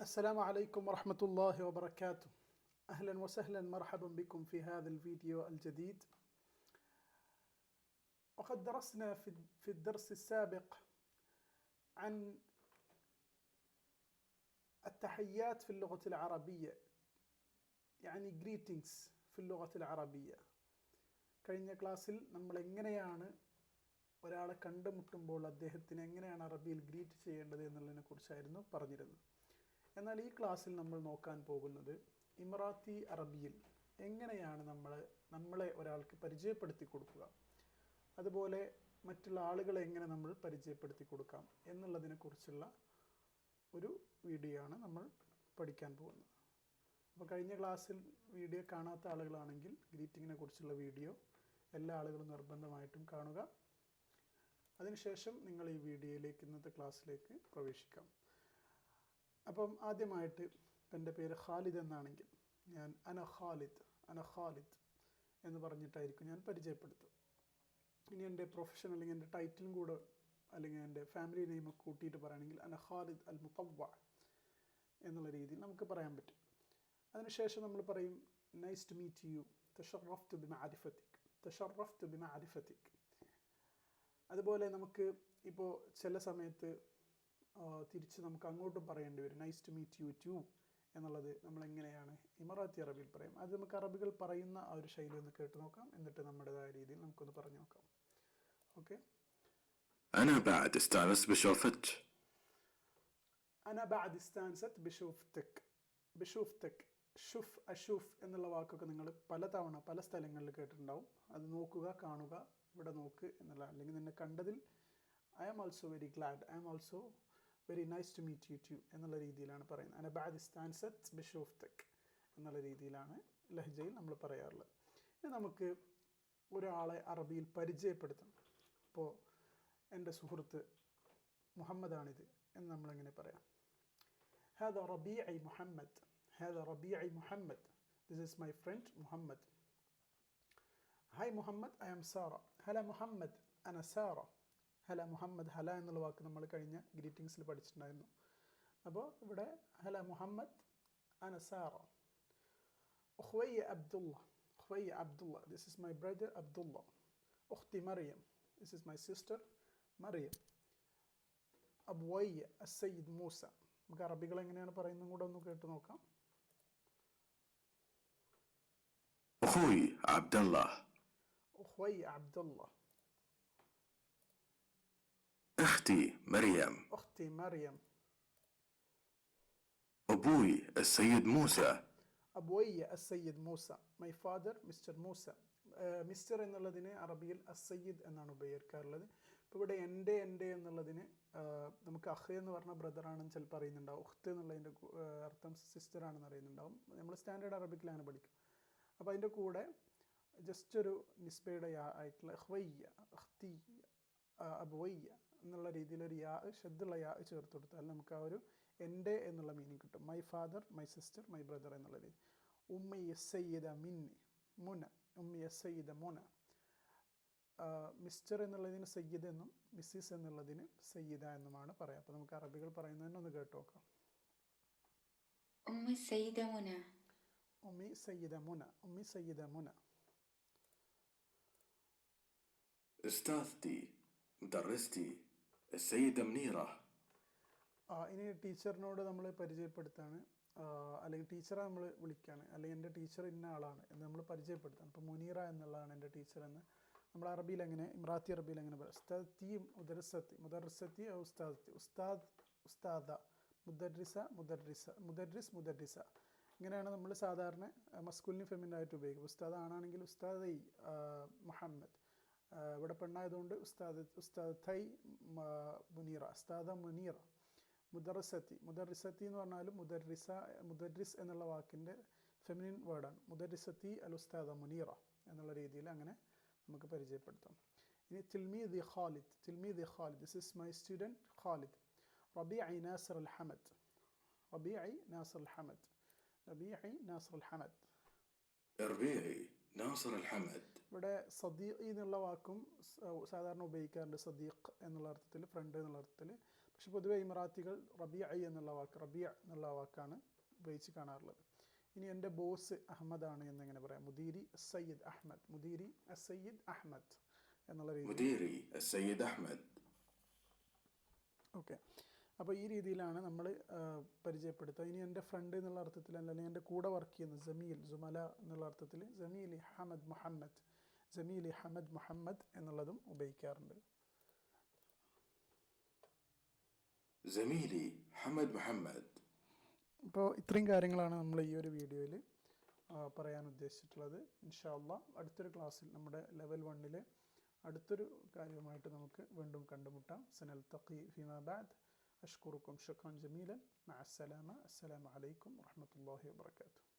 السلام عليكم ورحمة الله وبركاته أهلا وسهلا مرحبا بكم في هذا الفيديو الجديد وقد درسنا في في الدرس السابق عن التحيات في اللغة العربية يعني greetings في اللغة العربية കഴിഞ്ഞ ക്ലാസ്സിൽ നമ്മൾ എങ്ങനെയാണ് ഒരാളെ കണ്ടുമുട്ടുമ്പോൾ അദ്ദേഹത്തിന് എങ്ങനെയാണ് അറബിയിൽ ഗ്രീറ്റ് ചെയ്യേണ്ടത് എന്നുള്ളതിനെ കുറിച്ചായിരുന്നു പറഞ്ഞിരുന്നത് എന്നാൽ ഈ ക്ലാസ്സിൽ നമ്മൾ നോക്കാൻ പോകുന്നത് ഇമറാത്തി അറബിയിൽ എങ്ങനെയാണ് നമ്മൾ നമ്മളെ ഒരാൾക്ക് പരിചയപ്പെടുത്തി കൊടുക്കുക. അതുപോലെ മറ്റുള്ള ആളുകളെ എങ്ങനെ നമ്മൾ പരിചയപ്പെടുത്തി കൊടുക്കാം എന്നുള്ളതിനെ കുറിച്ചുള്ള ഒരു വീഡിയോ ആണ് നമ്മൾ പഠിക്കാൻ പോകുന്നത്. അപ്പോൾ കഴിഞ്ഞ ക്ലാസ്സിൽ വീഡിയോ കാണാത്ത ആളുകളാണെങ്കിൽ ഗ്രീറ്റിങ്ങിനെ കുറിച്ചുള്ള വീഡിയോ എല്ലാ ആളുകളും നിർബന്ധമായിട്ടും കാണുക. അതിനുശേഷം നിങ്ങൾ ഈ വീഡിയോയിലേക്ക് ഇന്നത്തെ ക്ലാസ്സിലേക്ക് പ്രവേശിക്കാം. അപ്പം ആദ്യമായിട്ട് എന്റെ പേര് ഖാലിദ് എന്നാണെങ്കിൽ ഞാൻ അന ഖാലിദ് അന ഖാലിദ് എന്ന് പറഞ്ഞിട്ടായിരിക്കും ഞാൻ പരിചയപ്പെടുത്തും ഇനി എന്റെ പ്രൊഫഷൻ അല്ലെങ്കിൽ എന്റെ ടൈറ്റിലും കൂടെ അല്ലെങ്കിൽ എന്റെ ഫാമിലി നെയിമൊക്കെ കൂട്ടിയിട്ട് പറയുകയാണെങ്കിൽ അന ഖാലിദ് അൽ മുത്തവ എന്നുള്ള രീതിയിൽ നമുക്ക് പറയാൻ പറ്റും. അതിനുശേഷം നമ്മൾ പറയും നൈസ് ടു മീറ്റ് യു തഷറഫ്തു ബിമ ആരിഫത്തിക് തഷറഫ്തു ബിമ ആരിഫത്തിക് അതുപോലെ നമുക്ക് ഇപ്പോൾ ചില സമയത്ത് തിരിച്ച് നമുക്ക് അങ്ങോട്ടും പറയേണ്ടി വരും nice to meet you too എന്നുള്ളത് നമ്മൾ എങ്ങനെയാണ് ഇമറാത്തി അറബിയിൽ പറയും അത് നമുക്ക് അറബികൾ പറയുന്ന ആ ഒരു ശൈലി ഒന്ന് കേട്ട് നോക്കാം എന്നിട്ട് നമ്മുടേതായ രീതിയിൽ നമുക്കൊന്ന് പറഞ്ഞു നോക്കാം ഓക്കെ أنا بعد استانست بشوفتك അന ബാദ് ഇസ്താൻസത്ത് ബിഷൂഫ്തക് ബിഷൂഫ്തക് ഷുഫ് അഷൂഫ് എന്നുള്ള വാക്കൊക്കെ നിങ്ങൾ പലതവണ പല സ്ഥലങ്ങളിൽ കേട്ടിട്ടുണ്ടാവും അത് നോക്കുക കാണുക ഇവിടെ നോക്ക് എന്നുള്ള അല്ലെങ്കിൽ നിന്നെ കണ്ടതിൽ I am also very glad I am also very nice to meet you too എന്നുള്ള രീതിയിലാണ് പറയുന്നത്. അനബാദിസ്ഥാൻ സത്ത് ബിഷോഫ് തെക്ക് എന്നുള്ള രീതിയിലാണ് ലഹജയിൽ നമ്മൾ പറയാറുള്ളത്. ഇനി നമുക്ക് ഒരാളെ അറബിയിൽ പരിചയപ്പെടുത്തണം. അപ്പോൾ എന്റെ സുഹൃത്ത് മുഹമ്മദാണിത് എന്ന് നമ്മളിങ്ങനെ പറയാം? ഹാദ റബി ഐ മുഹമ്മദ് ഹാദ റബി I Muhammad this is my friend Muhammad. Hi Muhammad I am Sara Hala Muhammad അന സാറ ഹല മുഹമ്മദ് ഹല എന്നുള്ള വാക്ക് നമ്മൾ കഴിഞ്ഞ ഗ്രീറ്റിംഗ്സിൽ പഠിച്ചിട്ടുണ്ടായിരുന്നു അപ്പോൾ ഇവിടെ ഹല Muhammad അനസാറ أخوي عبد الله أخوي عبد الله This is my brother عبد الله أختي مريم This is my sister مريم അബ്വയ്യ അസയ്യിദ് മൂസ നമുക്ക് അറബികൾ എങ്ങനെയാണ് പറയുന്നത് കൂടെ ഒന്ന് കേട്ട് നോക്കാം أخوي عبد الله ഉഹ്വയ് Abdulla أختي مريم ഉഖ്തി Mariyam أبوي السيد موسى അബ്വയ്യ Assayyid Moosa my father mister Moosa mister എന്നുള്ളതിന് അറബിയിൽ അസയ്യിദ് എന്നാണ് ഉപയോഗിക്കാറുള്ളത് ഇപ്പോൾ ഇവിടെ എൻ്റെ എൻ്റെ എന്നുള്ളതിന് ആ, നമുക്ക് അഹ് എന്ന് പറഞ്ഞ ബ്രദറാണെന്ന് ചിലപ്പോൾ അറിയുന്നുണ്ടാവും ഉഖ്ത്ത് എന്നുള്ളതിൻ്റെ കൂ- ആ, അർത്ഥം സിസ്റ്റർ ആണെന്ന് അറിയുന്നുണ്ടാവും നമ്മൾ സ്റ്റാൻഡേർഡ് അറബിക്കിൽ അങ്ങനെ പഠിക്കും അപ്പോൾ അതിൻ്റെ കൂടെ ജസ്റ്റ് ഒരു നിസ്ബയുടെ യാ ആയിട്ടുള്ള ഹ്വയ്യ അഖ്തി അബ്വയ്യ എന്നുള്ള രീതിയിലൊരു യാ ശബ്ദുള്ള യാ ചേർത്ത് കൊടുത്താൽ നമുക്ക് ആ ഒരു എൻ്റെ എന്നുള്ള മീനിങ് കിട്ടും my father my sister my brother എന്നുള്ള രീതി ഉമ്മി സയ്യിദ മിന്നി മുന ഉമ്മി സയ്യിദ മുന മിസ്റ്റർ എന്നുള്ളതിന് സയ്യിദ് എന്നും മിസ്സിസ് എന്നുള്ളതിന് സയ്യിദ എന്നുമാണ് പറയാം അപ്പോൾ നമുക്ക് അറബികൾ പറയുന്നതിനെ ഒന്ന് കേട്ട് നോക്കാം أم السيدة منى ഉമ്മി സയ്യിദ മുന ഉമ്മി സയ്യിദ മുന أستاذتي مدرستي السيدة منيرة ആ, ഇനി ടീച്ചറിനോട് നമ്മൾ പരിചയപ്പെടുത്താണ് ആ, അല്ലെങ്കിൽ ടീച്ചറെ നമ്മൾ വിളിക്കുകയാണ് അല്ലെങ്കിൽ എൻ്റെ ടീച്ചർ ഇന്ന ആളാണ് എന്ന് നമ്മൾ പരിചയപ്പെടുത്താണ് ഇപ്പോൾ മുനീറ എന്നുള്ളതാണ് എൻ്റെ ടീച്ചർ എന്ന് നമ്മൾ അറബിയിൽ എങ്ങനെ ഇമ്രാത്തി അറബിയിൽ എങ്ങനെ പറയും ഉസ്താദി മുദർസത്തി മുദർസത്തി ഉസ്താദത്തി ഉസ്താദ് ഉസ്താദ മുദർറിസ മുദർറിസ മുദർറിസ് മുദർറിസ ഇങ്ങനെയാണ് നമ്മൾ സാധാരണ മസ്കുലിനി ഫെമിനായിട്ട് ഉപയോഗിക്കുക ഉസ്താദ് ആണാണെങ്കിൽ ഉസ്താദ് മുഹമ്മദ് ആ, ഇവിടെ പെണ്ണായതുകൊണ്ട് ഉസ്താദ് ഉസ്താദ് തൈ മുനീറ ഉസ്താദ മുനീറ മുദർസത്തി. മുദർസത്തി എന്ന് പറഞ്ഞാലും മുദർറിസ മുദർറിസ് എന്നുള്ള വാക്കിന്റെ ഫെമിനിൻ വേർഡാണ് മുദർറിസത്തി അൽ ഉസ്താദ മുനീറ എന്നുള്ള രീതിയിൽ അങ്ങനെ നമുക്ക് പരിചയപ്പെടുത്താം. ഇനി തിൽമീദ് Khalid തിൽമീദ് Khalid. This is my student Khalid. റബീഐ Nasser al Hamad. റബീഐ നാസർ അൽ ഹമദ്. റബീഐ നാസർ അൽ ഹമദ് ഇവിടെ സദീഖ് എന്നുള്ള വാക്കും സാധാരണ ഉപയോഗിക്കാറുണ്ട്. സദീഖ് എന്നുള്ള അർത്ഥത്തിൽ ഫ്രണ്ട് എന്നുള്ള അർത്ഥത്തിൽ. പക്ഷെ പൊതുവെ ഇമറാത്തികൾ റബിയ ഐ എന്നുള്ള വാക്ക് റബിയ എന്നുള്ള വാക്കാണ് ഉപയോഗിച്ച് കാണാറുള്ളത്. ഇനി എന്റെ ബോസ് അഹമ്മദ് അഹമ്മദാണ് എന്നിങ്ങനെ പറയാം. മുദീരി സയ്യിദ് അഹമ്മദ്. മുദീരി സയ്യിദ് അഹമ്മദ് എന്നുള്ള രീതി ഓക്കെ. അപ്പോൾ ഈ രീതിയിലാണ് നമ്മൾ പരിചയപ്പെടുത്തുക. ഇനി എന്റെ ഫ്രണ്ട് എന്നുള്ള അർത്ഥത്തിൽ അല്ലെങ്കിൽ എന്റെ കൂടെ വർക്ക് ചെയ്യുന്ന ജമീൽ ജുമല എന്നുള്ള അർത്ഥത്തിൽ ജമീൽ ഹമദ് മുഹമ്മദ് ജമീൽ ഹമദ് മുഹമ്മദ് എന്നുള്ളതും ഉപയോഗിക്കാറുണ്ട്. ജമീലി ഹമദ് മുഹമ്മദ്. ഇപ്പോൾ ഇത്രയും കാര്യങ്ങളാണ് നമ്മൾ ഈ ഒരു വീഡിയോയിൽ പറയാൻ ഉദ്ദേശിച്ചിട്ടുള്ളത്. ഇൻഷാല്ല അടുത്തൊരു ക്ലാസ്സിൽ നമ്മുടെ ലെവൽ വണ്ണിലെ അടുത്തൊരു കാര്യവുമായിട്ട് നമുക്ക് വീണ്ടും കണ്ടുമുട്ടാം. സനൽ തക്കി ഫിമാബാദ് أشكركم شكرا جميلا. مع السلامة. السلام عليكم ورحمة الله وبركاته.